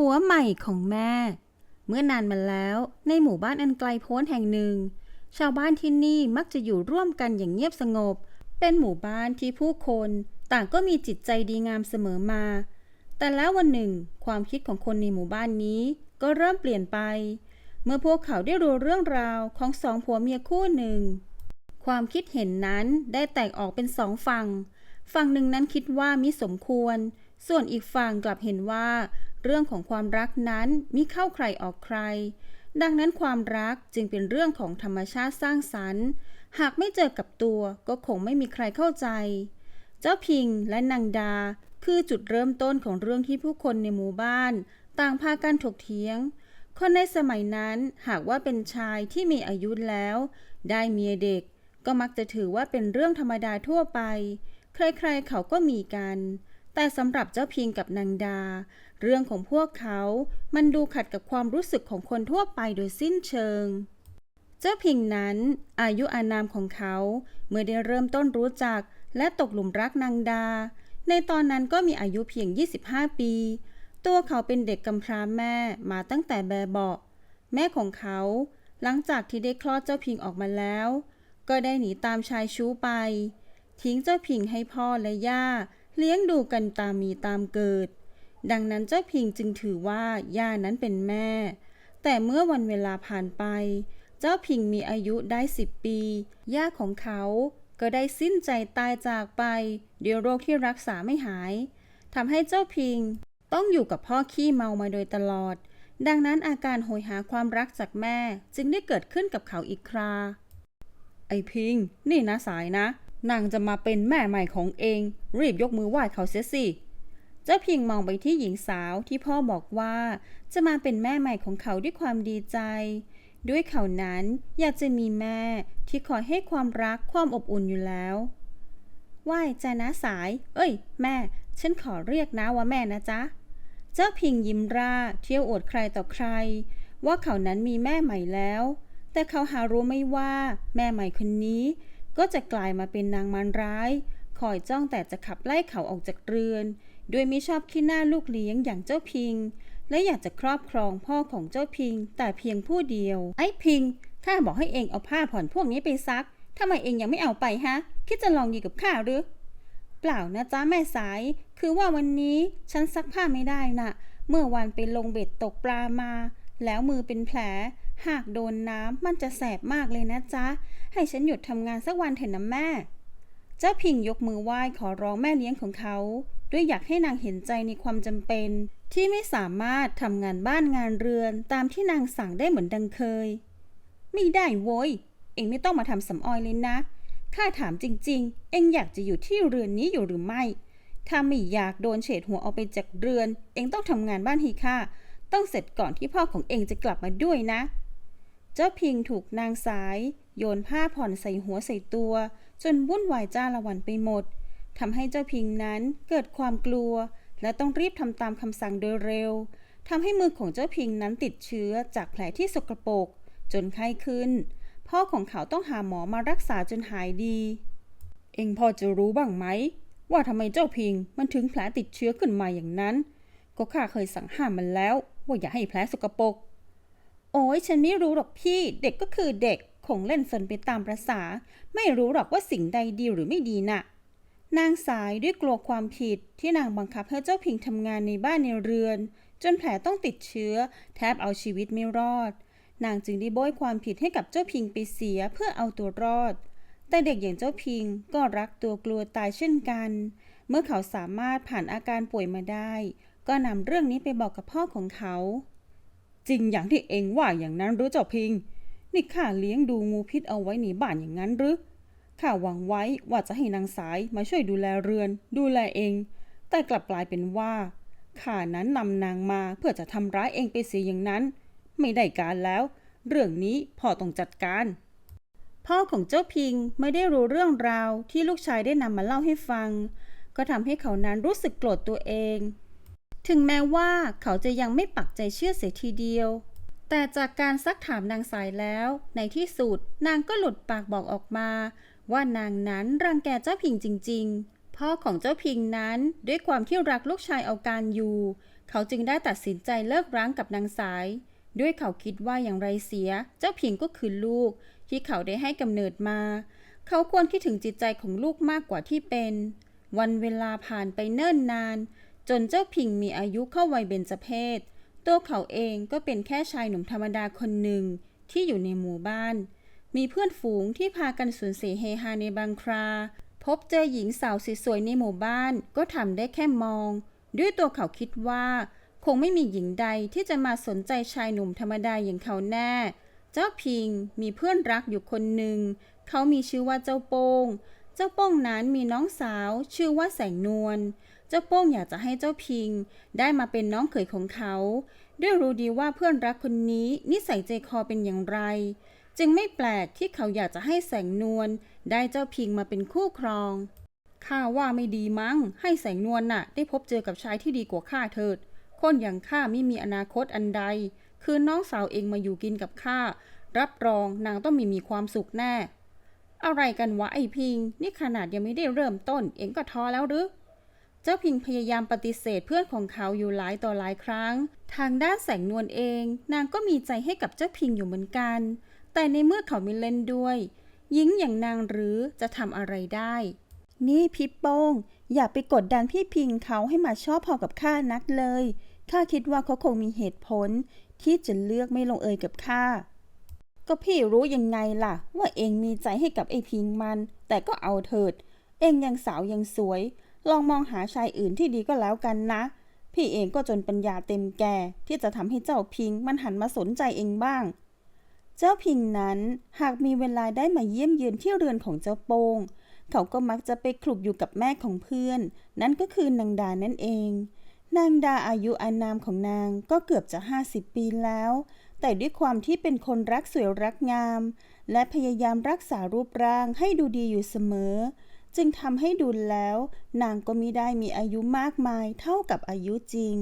ผัวใหม่ของแม่ เมื่อนานมาแล้วในหมู่บ้านอันไกลโพ้นแห่งหนึ่ง ชาวบ้านที่นี่มักจะอยู่ร่วมกันอย่างเงียบสงบ เป็นหมู่บ้านที่ผู้คนต่างก็มีจิตใจดีงามเสมอมา แต่แล้ววันหนึ่ง ความคิดของคนในหมู่บ้านนี้ก็เริ่มเปลี่ยนไป เมื่อพวกเขาได้รู้เรื่องราวของสองผัวเมียคู่หนึ่ง ความคิดเห็นนั้นได้แตกออกเป็นสองฝั่ง ฝั่งหนึ่งนั้นคิดว่ามิสมควร ส่วนอีกฝั่งกลับเห็นว่า เรื่องของความรักนั้นมิเข้าใครออกใคร ดังนั้นความรักจึงเป็นเรื่องของธรรมชาติสร้างสรรค์ หากไม่เจอกับตัวก็คงไม่มีใครเข้าใจ เจ้าพิงและนางดา คือจุดเริ่มต้นของเรื่องที่ผู้คนในหมู่บ้าน ต่างพากันถกเถียง คนในสมัยนั้นหากว่าเป็นชายที่มีอายุแล้ว ได้เมียเด็ก ก็มักจะถือว่าเป็นเรื่องธรรมดาทั่วไป ใครๆเขาก็มีกันแต่สำหรับเจ้าพิงกับนางดา เรื่องของพวกเขา มันดูขัดกับความรู้สึกของคนทั่วไปโดยสิ้นเชิง เจ้าพิงนั้น อายุอานามของเขา เมื่อได้เริ่มต้นรู้จัก และตกหลุมรักนางดา ในตอนนั้นก็มีอายุเพียง 25 ปี ตัวเขาเป็นเด็กกำพร้าแม่มาตั้งแต่แบเบาะแม่ของเขา หลังจากที่ได้คลอดเจ้าพิงออกมาแล้ว ก็ได้หนีตามชายชู้ไป ทิ้งเจ้าพิงให้พ่อและย่า เลี้ยงดูกันตามมีตามเกิด ดังนั้นเจ้าพิงจึงถือว่าย่านั้นเป็นแม่ แต่เมื่อวันเวลาผ่านไป เจ้าพิงมีอายุได้สิบปี ย่าของเขาก็ได้สิ้นใจตายจากไปเดี๋ยวโรคที่รักษาไม่หายทำให้เจ้าพิงต้องอยู่กับพ่อขี้เมามาโดยตลอด ดังนั้นอาการโหยหาความรักจากแม่จึงได้เกิดขึ้นกับเขาอีกครา ไอพิง นี่นะสายนะนางจะมาเป็นแม่ใหม่ของเอง รีบยกมือไหว้เขาเสียสิ เจ้าพิงมองไปที่หญิงสาวที่พ่อบอกว่า จะมาเป็นแม่ใหม่ของเขาด้วยความดีใจ ด้วยเขานั้นอยากจะมีแม่ที่คอยให้ความรักความอบอุ่นอยู่แล้วไหว้จ้านะสาย เอ้ย แม่ ฉันขอเรียกนะว่าแม่นะจ๊ะ เจ้าพิงยิ้มร่า เที่ยวอวดใครต่อใคร ว่าเขานั้นมีแม่ใหม่แล้ว แต่เขาหารู้ไม่ว่า แม่ใหม่คนนี้ ก็จะกลายมาเป็นนางมารร้าย คอยจ้องแต่จะขับไล่เขาออกจากเรือน โดยไม่ชอบขี้หน้าลูกเลี้ยงอย่างเจ้าพิง และอยากจะครอบครองพ่อของเจ้าพิง แต่เพียงผู้เดียว ไอ้พิง ข้าบอกให้เองเอาผ้าผ่อนพวกนี้ไปซักทำไมเองยังไม่เอาไปฮะ คิดจะลองดีกับข้าหรือ เปล่านะจ๊ะแม่สาย คือว่าวันนี้ฉันซักผ้าไม่ได้น่ะ เมื่อวันไปลงเบ็ดตกปลามา แล้วมือเป็นแผล หากโดนน้ำมันจะแสบมากเลยนะจ๊ะ ให้ฉันหยุดทำงานสักวันเถอะนะแม่ เจ้าพิงยกมือไหว้ขอร้องแม่เลี้ยงของเขา ด้วยอยากให้นางเห็นใจในความจำเป็น ที่ไม่สามารถทำงานบ้านงานเรือนตามที่นางสั่งได้เหมือนดังเคย ไม่ได้โว้ย เองไม่ต้องมาทำสำออยเลยนะ ข้าถามจริง ๆ เองอยากจะอยู่ที่เรือนนี้อยู่หรือไม่ ถ้าไม่อยากโดนเฉดหัวเอาไปจากเรือน เองต้องทำงานบ้านให้ข้า ต้องเสร็จก่อนที่พ่อของเองจะกลับมาด้วยนะ เจ้าพิงถูกนางสาย โยนผ้าผ่อนใส่หัวใส่ตัว จนวุ่นวายจ้าละวันไปหมด ทำให้เจ้าพิงนั้นเกิดความกลัว และต้องรีบทำตามคำสั่งโดยเร็วทำให้มือของเจ้าพิงนั้นติดเชื้อจากแผลที่สกปรกจนไข้ขึ้น พ่อของเขาต้องหาหมอมารักษาจนหายดี เองพอจะรู้บ้างไหม ว่าทำไมเจ้าพิงมันถึงแผลติดเชื้อขึ้นมาอย่างนั้น ก็ข้าเคยสั่งห้ามมันแล้ว ว่าอย่าให้แผลสกปรกโอ้ยฉันไม่รู้หรอกพี่ เด็กก็คือเด็กคงเล่นสนไปตามประษา ไม่รู้หรอกว่าสิ่งใดดีหรือไม่ดีน่ะ นางสายด้วยกลัวความผิดที่นางบังคับให้เจ้าพิงทำงานในบ้านในเรือน จนแผลต้องติดเชื้อ แทบเอาชีวิตไม่รอด นางจึงได้โบยความผิดให้กับเจ้าพิงไปเสียเพื่อเอาตัวรอด แต่เด็กอย่างเจ้าพิงก็รักตัวกลัวตายเช่นกัน เมื่อเขาสามารถผ่านอาการป่วยมาได้ ก็นำเรื่องนี้ไปบอกกับพ่อของเขา จริงอย่างที่เองว่าอย่างนั้นหรือเจ้าพิง นี่ข้าเลี้ยงดูงูพิษเอาไว้ในบ้านอย่างนั้นหรือ ข้าหวังไว้ว่าจะให้นางสายมาช่วยดูแลเรือน ดูแลเอง แต่กลับกลายเป็นว่าข้านั้นนำนางมาเพื่อจะทำร้ายเองไปเสียอย่างนั้น ไม่ได้การแล้ว เรื่องนี้พ่อต้องจัดการ พ่อของเจ้าพิงไม่ได้รู้เรื่องราวที่ลูกชายได้นำมาเล่าให้ฟัง ก็ทำให้เขานั้นรู้สึกโกรธตัวเอง ถึงแม้ว่าเขาจะยังไม่ปักใจเชื่อเสียทีเดียว แต่จากการซักถามนางสายแล้ว ในที่สุดนางก็หลุดปากบอกออกมา ว่านางนั้นรังแกเจ้าพิงจริง ๆ พ่อของเจ้าพิงนั้นด้วยความที่รักลูกชายเอาการอยู่ เขาจึงได้ตัดสินใจเลิกร้างกับนางสาย ด้วยเขาคิดว่าอย่างไรเสีย เจ้าพิงก็คือลูก ที่เขาได้ให้กำเนิดมา เขาควรคิดถึงจิตใจของลูกมากกว่าที่เป็น วันเวลาผ่านไปเนิ่นนาน จนเจ้าพิงมีอายุเข้าวัยเบญจเพศตัวเขาเองก็เป็นแค่ชายหนุ่มธรรมดาคนหนึ่งที่อยู่ในหมู่บ้าน มีเพื่อนฝูงที่พากันสูญเสียเฮฮาในบางครา พบเจอหญิงสาวสวยๆในหมู่บ้านก็ทำได้แค่มอง ด้วยตัวเขาคิดว่า คงไม่มีหญิงใดที่จะมาสนใจชายหนุ่มธรรมดาอย่างเขาแน่ เจ้าพิงมีเพื่อนรักอยู่คนหนึ่ง เขามีชื่อว่าเจ้าโป้ง เจ้าโป้งนั้นมีน้องสาวชื่อว่าแสงนวลเจ้าโป้งอยากจะให้เจ้าพิง ได้มาเป็นน้องเขยของเขา ด้วยรู้ดีว่าเพื่อนรักคนนี้นิสัยใจคอเป็นอย่างไร จึงไม่แปลกที่เขาอยากจะให้แสงนวลได้เจ้าพิงมาเป็นคู่ครอง ข้าว่าไม่ดีมั้ง ให้แสงนวลน่ะ ได้พบเจอกับชายที่ดีกว่าข้าเถิด คนอย่างข้าไม่มีอนาคตอันใด คือน้องสาวเองมาอยู่กินกับข้า รับรองนางต้องมีมีความสุขแน่ อะไรกันวะไอพิง นี่ขนาดยังไม่ได้เริ่มต้น เองก็ท้อแล้วหรือเจ้าพิงพยายามปฏิเสธเพื่อนของเขาอยู่หลายต่อหลายครั้ง ทางด้านแสงนวลเอง นางก็มีใจให้กับเจ้าพิงอยู่เหมือนกัน แต่ในเมื่อเขาไม่เล่นด้วย หญิงอย่างนางหรือจะทำอะไรได้ นี่พี่โป้ง อย่าไปกดดันพี่พิงเขาให้มาชอบพอกับข้านักเลย ข้าคิดว่าเขาคงมีเหตุผล ที่จะเลือกไม่ลงเอยกับข้า ก็พี่รู้ยังไงล่ะ ว่าเองมีใจให้กับไอ้พิงมัน แต่ก็เอาเถิด เองยังสาวยังสวย ลองมองหาชายอื่นที่ดีก็แล้วกันนะพี่เองก็จนปัญญาเต็มแก่ที่จะทำให้เจ้าพิงมันหันมาสนใจเองบ้าง เจ้าพิงนั้นหากมีเวลาได้มาเยี่ยมเยือนที่เรือนของเจ้าโปงเขาก็มักจะไปคลุกอยู่กับแม่ของเพื่อน นั่นก็คือนางดานั่นเอง นางดาอายุอานามของนางก็เกือบจะ 50 ปีแล้ว แต่ด้วยความที่เป็นคนรักสวยรักงาม และพยายามรักษารูปร่างให้ดูดีอยู่เสมอ จึงทำให้ดูแล้ว นางก็มิได้มีอายุมากมายเท่ากับอายุจริง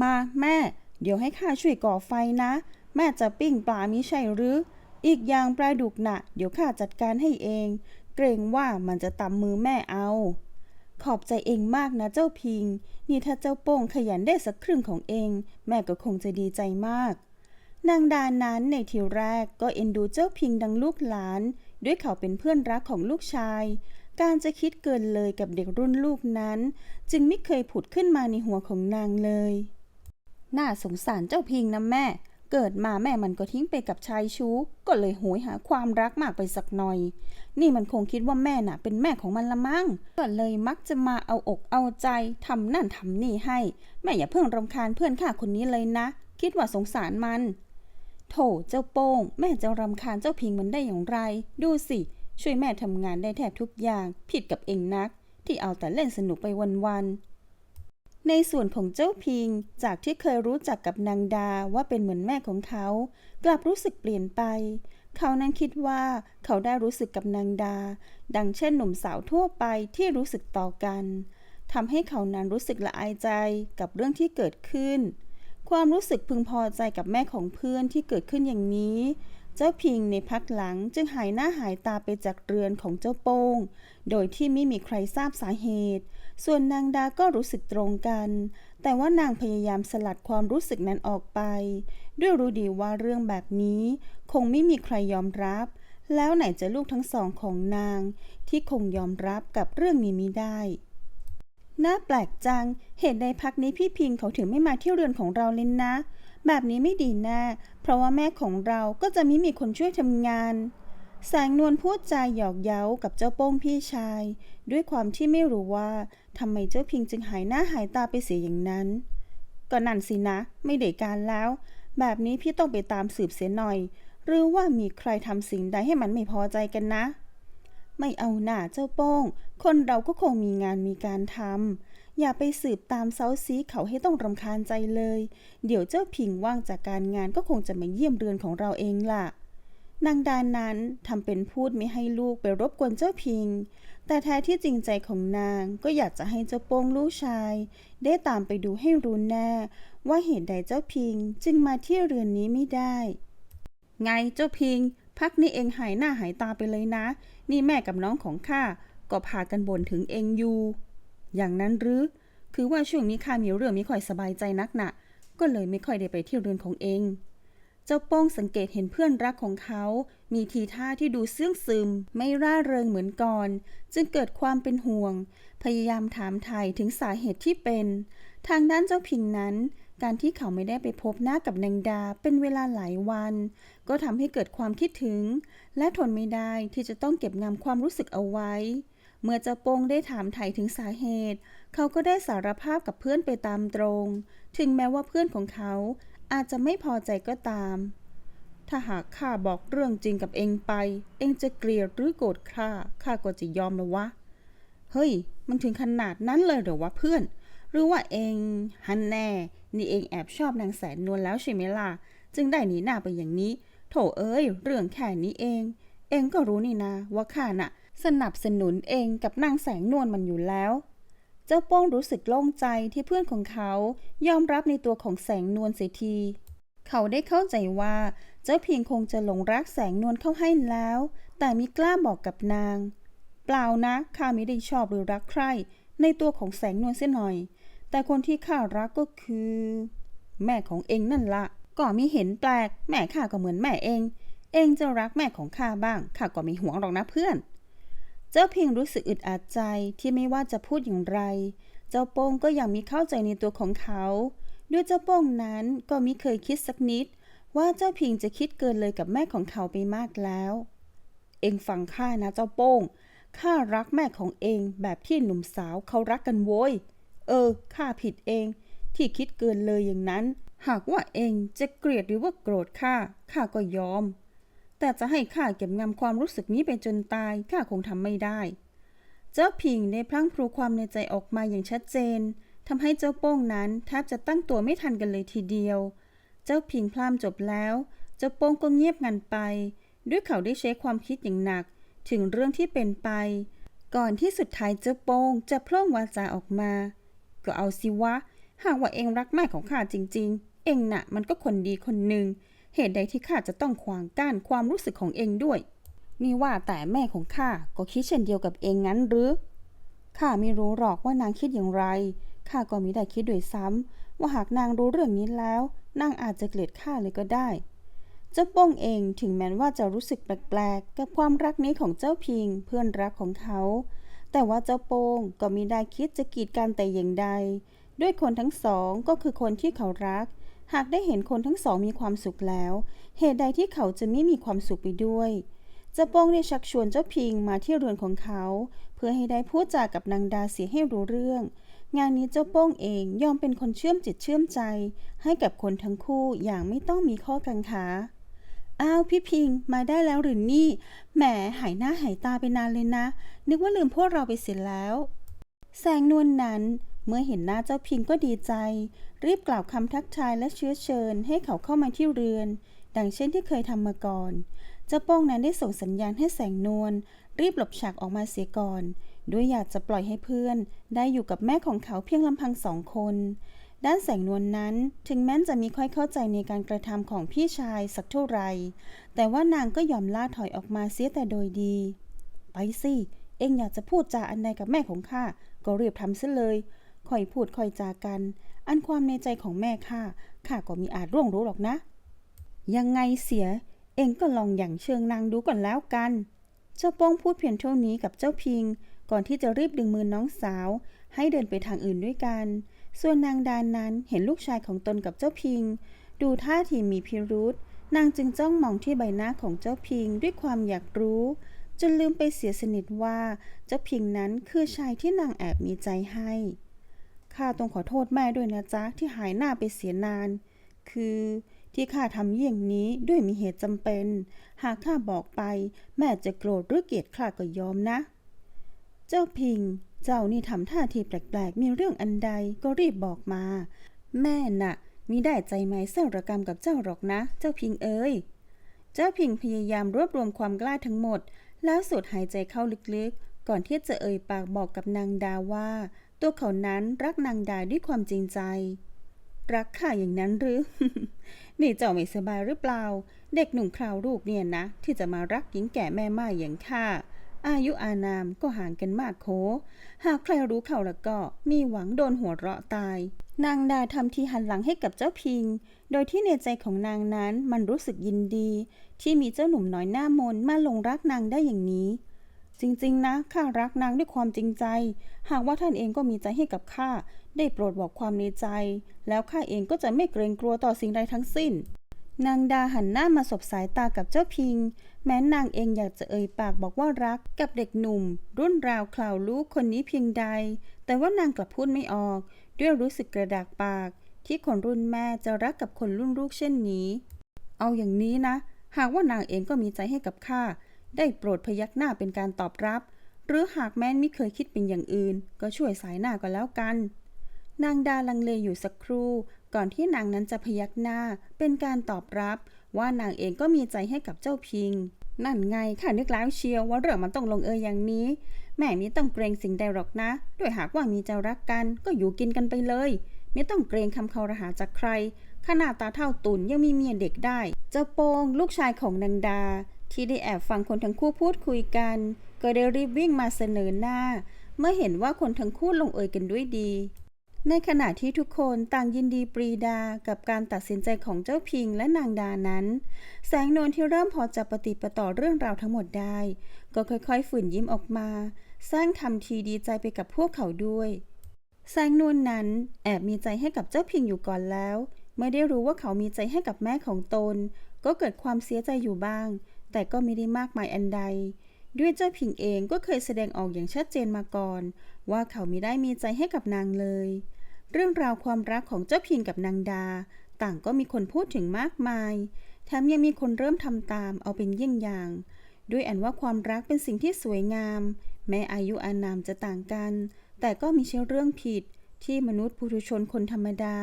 มาแม่ เดี๋ยวให้ข้าช่วยก่อไฟนะ แม่จะปิ้งปลามิใช่หรือ อีกอย่างปลาดุกน่ะ เดี๋ยวข้าจัดการให้เอง เกรงว่ามันจะตำมือแม่เอา ขอบใจเองมากนะเจ้าพิง นี่ถ้าเจ้าโป้งขยันได้สักครึ่งของเอง แม่ก็คงจะดีใจมาก นางดานั้นในทีแรกก็เอ็นดูเจ้าพิงดังลูกหลาน ด้วยเขาเป็นเพื่อนรักของลูกชาย การจะคิดเกินเลยกับเด็กรุ่นลูกนั้น จึงไม่เคยผุดขึ้นมาในหัวของนางเลย น่าสงสารเจ้าพิงนะแม่ เกิดมาแม่มันก็ทิ้งไปกับชายชู้ ก็เลยโหยหาความรักมากไปสักหน่อย นี่มันคงคิดว่าแม่น่ะ เป็นแม่ของมันละมั้งก็เลยมักจะมาเอาอกเอาใจทำนั่นทำนี่ให้ แม่อย่าเพิ่งรำคาญเพื่อนข้าคนนี้เลยนะ คิดว่าสงสารมัน โถเจ้าโป้ง แม่จะรำคาญเจ้าพิงมันได้อย่างไร ดูสิ ช่วยแม่ทำงานได้แทบทุกอย่าง ผิดกับเองนัก ที่เอาแต่เล่นสนุกไปวันๆ ในส่วนของเจ้าพิง จากที่เคยรู้จักกับนางดาว่าเป็นเหมือนแม่ของเขา กลับรู้สึกเปลี่ยนไป เขานั้นคิดว่าเขาได้รู้สึกกับนางดา ดังเช่นหนุ่มสาวทั่วไปที่รู้สึกต่อกันทำให้เขานั้นรู้สึกละอายใจกับเรื่องที่เกิดขึ้น ความรู้สึกพึงพอใจกับแม่ของเพื่อนที่เกิดขึ้นอย่างนี้ เจ้าพิงในพักหลังจึงหายหน้าหายตาไปจากเรือนของเจ้าโป้ง โดยที่ไม่มีใครทราบสาเหตุ ส่วนนางดาก็รู้สึกตรงกัน แต่ว่านางพยายามสลัดความรู้สึกนั้นออกไป ด้วยรู้ดีว่าเรื่องแบบนี้ คงไม่มีใครยอมรับ แล้วไหนจะลูกทั้งสองของนาง ที่คงยอมรับกับเรื่องนี้ไมิได้ น่าแปลกจัง เหตุใดพักนี้พี่พิงเขาถึงไม่มาที่เรือนของเราเลยนะ แบบนี้ไม่ดีแน่ เพราะว่าแม่ของเราก็จะไม่มีคนช่วยทำงาน แสงนวลพูดจาหยอกเย้ากับเจ้าโป้งพี่ชาย ด้วยความที่ไม่รู้ว่าทำไมเจ้าพิงจึงหายหน้าหายตาไปเสียอย่างนั้น ก็นั่นสินะ ไม่ได้การแล้ว แบบนี้พี่ต้องไปตามสืบเสียหน่อย หรือว่ามีใครทำสิ่งใดให้มันไม่พอใจกันนะ ไม่เอาหน่าเจ้าโป้ง คนเราก็คงมีงานมีการทำอย่าไปสืบตามเซาซีเขาให้ต้องรำคาญใจเลย เดี๋ยวเจ้าพิงว่างจากการงานก็คงจะมาเยี่ยมเรือนของเราเองล่ะ นางดานนั้นทำเป็นพูดไม่ให้ลูกไปรบกวนเจ้าพิง แต่แท้ที่จริงใจของนางก็อยากจะให้เจ้าโป้งลูกชาย ได้ตามไปดูให้รู้แน่ ว่าเหตุใดเจ้าพิงจึงมาที่เรือนนี้ไม่ได้ ไงเจ้าพิง พักนี้เองหายหน้าหายตาไปเลยนะ นี่แม่กับน้องของข้าก็พากันบ่นถึงเองอยู่ อย่างนั้นหรือ คือว่าช่วงนี้ข้ามีเรื่องไม่ค่อยสบายใจนักหนะก็เลยไม่ค่อยได้ไปที่เรือนของเอง เจ้าโป้งสังเกตเห็นเพื่อนรักของเขา มีทีท่าที่ดูเสื่องซึม ไม่ร่าเริงเหมือนก่อน จึงเกิดความเป็นห่วง พยายามถามไถ่ถึงสาเหตุที่เป็น ทางด้านเจ้าพิงนั้น การที่เขาไม่ได้ไปพบหน้ากับนางดาเป็นเวลาหลายวัน ก็ทำให้เกิดความคิดถึง และทนไม่ได้ที่จะต้องเก็บงำความรู้สึกเอาไว้ เมื่อเจ้าโป้งได้ถามไถ่ถึงสาเหตุ เขาก็ได้สารภาพกับเพื่อนไปตามตรง ถึงแม้ว่าเพื่อนของเขา อาจจะไม่พอใจก็ตาม ถ้าหากข้าบอกเรื่องจริงกับเองไป เองจะเกลียดหรือโกรธข้าข้าก็จะยอมแล้ววะ เฮ้ย มันถึงขนาดนั้นเลยเหรอวะเพื่อน หรือว่าเองฮันแน่ นี่เองแอบชอบนางแสนนวลแล้วใช่ไหมล่ะ จึงได้หนีหน้าไปอย่างนี้ โถเอ้ย เรื่องแค่นี้เอง เองก็รู้นี่นะว่าข้าน่ะ สนับสนุนเองกับนางแสงนวลมันอยู่แล้ว เจ้าโป้งรู้สึกโล่งใจที่เพื่อนของเขายอมรับในตัวของแสงนวลเสียที เขาได้เข้าใจว่า เจ้าเพียงคงจะหลงรักแสงนวลเข้าให้แล้ว แต่มิกล้าบอกกับนาง เปล่านะข้าไม่ได้ชอบหรือรักใคร ในตัวของแสงนวลเสียหน่อย แต่คนที่ข้ารักก็คือ แม่ของเองนั่นละก็มีเห็นแปลก แม่ข้าก็เหมือนแม่เอง เองจะรักแม่ของข้าบ้างข้าก็ไม่หวงหรอกนะเพื่อน จ้าเพียงรู้สึกอึดอัดใจที่ไม่ว่าจะพูดอย่างไร เจ้าโป้งก็ยังมีเข้าใจในตัวของเขา ด้วยเจ้าโป้งนั้นก็มิเคยคิดสักนิด ว่าเจ้าเพียงจะคิดเกินเลยกับแม่ของเขาไปมากแล้ว เองฟังข้านะเจ้าโป้งข้ารักแม่ของเองแบบที่หนุ่มสาวเขารักกันโว้ย เออข้าผิดเอง ที่คิดเกินเลยอย่างนั้น หากว่าเองจะเกลียดหรือว่าโกรธข้าข้าก็ยอม แต่จะให้ข้าเก็บงำความรู้สึกนี้ไปจนตายข้าคงทำไม่ได้ เจ้าพิงได้พลั้งพลูความในใจออกมาอย่างชัดเจนทำให้เจ้าโป้งนั้นแทบจะตั้งตัวไม่ทันกันเลยทีเดียว เจ้าพิงพลามจบแล้ว เจ้าโป้งก็เงียบงันไป ด้วยเขาได้ใช้ความคิดอย่างหนัก ถึงเรื่องที่เป็นไป ก่อนที่สุดท้ายเจ้าโป้งจะพล่งวาจาออกมา ก็เอาสิวะ หากว่าเองรักแม่ของข้าจริง ๆ เองน่ะมันก็คนดีคนหนึ่ง เหตุใดที่ข้าจะต้องขวางกั้นความรู้สึกของเองด้วยมีว่าแต่แม่ของข้าก็คิดเช่นเดียวกับเองงั้นหรือ ข้าไม่รู้หรอกว่านางคิดอย่างไร ข้าก็มิได้คิดด้วยซ้ำว่าหากนางรู้เรื่องนี้แล้ว นางอาจจะเกลียดข้าเลยก็ได้เจ้าโป้งเองถึงแม้ว่าจะรู้สึกแปลกๆ กับความรักนี้ของเจ้าพิงเพื่อนรักของเขา แต่ว่าเจ้าโป้งก็มิได้คิดจะกีดกันแต่อย่างใด ด้วยคนทั้งสองก็คือคนที่เขารัก หากได้เห็นคนทั้งสองมีความสุขแล้ว เหตุใดที่เขาจะไม่มีความสุขไปด้วยจ้าโป้งได้ชักชวนเจ้าพิงมาที่เรือนของเขา เพื่อให้ได้พูดจากับนางดาเสียให้รู้เรื่อง งานนี้เจ้าโป้งเองยอมเป็นคนเชื่อมจิตเชื่อมใจ ให้กับคนทั้งคู่อย่างไม่ต้องมีข้อกังขาอ้าวพี่พิงมาได้แล้วหรือนี่แหมหายหน้าหายตาไปนานเลยนะ นึกว่าลืมพวกเราไปเสียแล้ว แสงนวลนนั้น เมื่อเห็นหน้าเจ้าพิงก็ดีใจ รีบกล่าวคำทักทายและเชื้อเชิญให้เขาเข้ามาที่เรือน ดังเช่นที่เคยทำมาก่อน เจ้าโป้งนั้นได้ส่งสัญญาณให้แสงนวลรีบหลบฉากออกมาเสียก่อน ด้วยอยากจะปล่อยให้เพื่อน ได้อยู่กับแม่ของเขาเพียงลำพังสองคน ด้านแสงนวลนนั้นถึงแม้จะมีค่อยเข้าใจในการกระทำของพี่ชายสักเท่าไหร่แต่ว่านางก็ยอมล่าถอยออกมาเสียแต่โดยดี ไปสิ เอ็งอยากจะพูดจาอันใดกับแม่ของข้าก็เรียบทำซะเลย ค่อยพูดค่อยจากัน อันความในใจของแม่ข้าข้าก็มีอาจร่วงรู้หรอกนะ ยังไงเสีย เองก็ลองอย่างเชิงนางดูก่อนแล้วกัน เจ้าโป้งพูดเพียงเท่านี้กับเจ้าพิง ก่อนที่จะรีบดึงมือน้องสาว ให้เดินไปทางอื่นด้วยกัน ส่วนนางดานนั้นเห็นลูกชายของตนกับเจ้าพิง ดูท่าทีมีพิรุษนางจึงจ้องมองที่ใบหน้าของเจ้าพิงด้วยความอยากรู้ จนลืมไปเสียสนิทว่าเจ้าพิงนั้นคือชายที่นางแอบมีใจให้ ข้าต้องขอโทษแม่ด้วยนะจ๊ะ ที่หายหน้าไปเสียนาน คือที่ข้าทำเยี่ยงนี้ด้วยมีเหตุจำเป็น หากข้าบอกไป แม่จะโกรธหรือเกลียดข้าก็ยอมนะ เจ้าพิง เจ้านี่ทำท่าทีแปลกๆ มีเรื่องอันใดก็รีบบอกมา แม่น่ะมิได้ใจไม้เส้นระกรรมกับเจ้าหรอกนะ เจ้าพิงเอ้ยเจ้าพิงพยายามรวบรวมความกล้าทั้งหมด แล้วสูดหายใจเข้าลึกๆ ก่อนที่จะเอ่ยปากบอกกับนางดาว่า ตัวเขานั้นรักนางดาด้วยความจริงใจ รักข้าอย่างนั้นหรือ นี่เจ้าไม่สบายหรือเปล่า เด็กหนุ่มคราวลูกเนี่ยนะ ที่จะมารักหญิงแก่แม่ไม้อย่างข้า อายุอานามก็ห่างกันมากโค หากใครรู้เขาแล้วก็มีหวังโดนหัวเราะตาย นางดาทำทีหันหลังให้กับเจ้าพิง โดยที่ในใจของนางนั้นมันรู้สึกยินดี ที่มีเจ้าหนุ่มน้อยหน้ามนมาลงรักนางได้อย่างนี้ จริงๆนะข้ารักนางด้วยความจริงใจ หากว่าท่านเองก็มีใจให้กับข้าได้โปรดบอกความในใจ แล้วข้าเองก็จะไม่เกรงกลัวต่อสิ่งใดทั้งสิ้น นางดาหันหน้ามาสบสายตากับเจ้าพิง แม้นางเองอยากจะเอ่ยปากบอกว่ารักกับเด็กหนุ่ม รุ่นราวคราวลูกคนนี้เพียงใด แต่ว่านางกลับพูดไม่ออก ด้วยรู้สึกกระดากปาก ที่คนรุ่นแม่จะรักกับคนรุ่นลูกเช่นนี้ เอาอย่างนี้นะ หากว่านางเองก็มีใจให้กับข้า ได้โปรดพยักหน้าเป็นการตอบรับ หรือหากแม้นไม่เคยคิดเป็นอย่างอื่น ก็ช่วยสายหน้าก็แล้วกัน นางดาลังเลอยู่สักครู่ก่อนที่นางนั้นจะพยักหน้าเป็นการตอบรับ ว่านางเองก็มีใจให้กับเจ้าพิง นั่นไงข้านึกแล้วเชียวว่าเรื่องมันต้องลงเอยอย่างนี้ แม่ม่ต้องเกรงสิ่งใดหรอกนะด้วยหากว่ามีใจรักกันก็อยู่กินกันไปเลยไม่ต้องเกรงคำคารหาจากใครขนาดตาเท่าตุนยังมีเมียเด็กได้ เจ้าโปงลูกชายของนางดา ที่ได้แอบฟังคนทั้งคู่พูดคุยกัน ก็ได้รีบวิ่งมาเสนอหน้า เมื่อเห็นว่าคนทั้งคู่ลงเอยกันด้วยดี ในขณะที่ทุกคนต่างยินดีปรีดากับการตัดสินใจของเจ้าพิงและนางดานั้น แสงนวลที่เริ่มพอจะปฏิปต่อเรื่องราวทั้งหมดได้ ก็ค่อยๆ ฝืนยิ้มออกมา สร้างทำทีดีใจไปกับพวกเขาด้วยแสงนวลนั้นแอบมีใจให้กับเจ้าพิงอยู่ก่อนแล้ว ไม่ได้รู้ว่าเขามีใจให้กับแม่ของตน ก็เกิดความเสียใจอยู่บ้าง แต่ก็ไม่ได้มากมายอันใด ด้วยเจ้าพิงเองก็เคยแสดงออกอย่างชัดเจนมาก่อน ว่าเขาไม่ได้มีใจให้กับนางเลย เรื่องราวความรักของเจ้าพิงกับนางดา ต่างก็มีคนพูดถึงมากมาย แถมยังมีคนเริ่มทำตามเอาเป็นเยี่ยงอย่าง ด้วยอันว่าความรักเป็นสิ่งที่สวยงาม แม้อายุอานามจะต่างกัน แต่ก็มีเช่เรื่องผิดที่มนุษย์ปุถุชนคนธรรมดา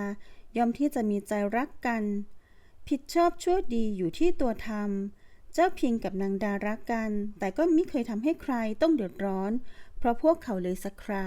ย่อมที่จะมีใจรักกัน ผิดชอบชั่วดีอยู่ที่ตัวทำ เจ้าพิงกับนางดารักกัน แต่ก็ไม่เคยทำให้ใครต้องเดือดร้อน เพราะพวกเขาเลยสักครา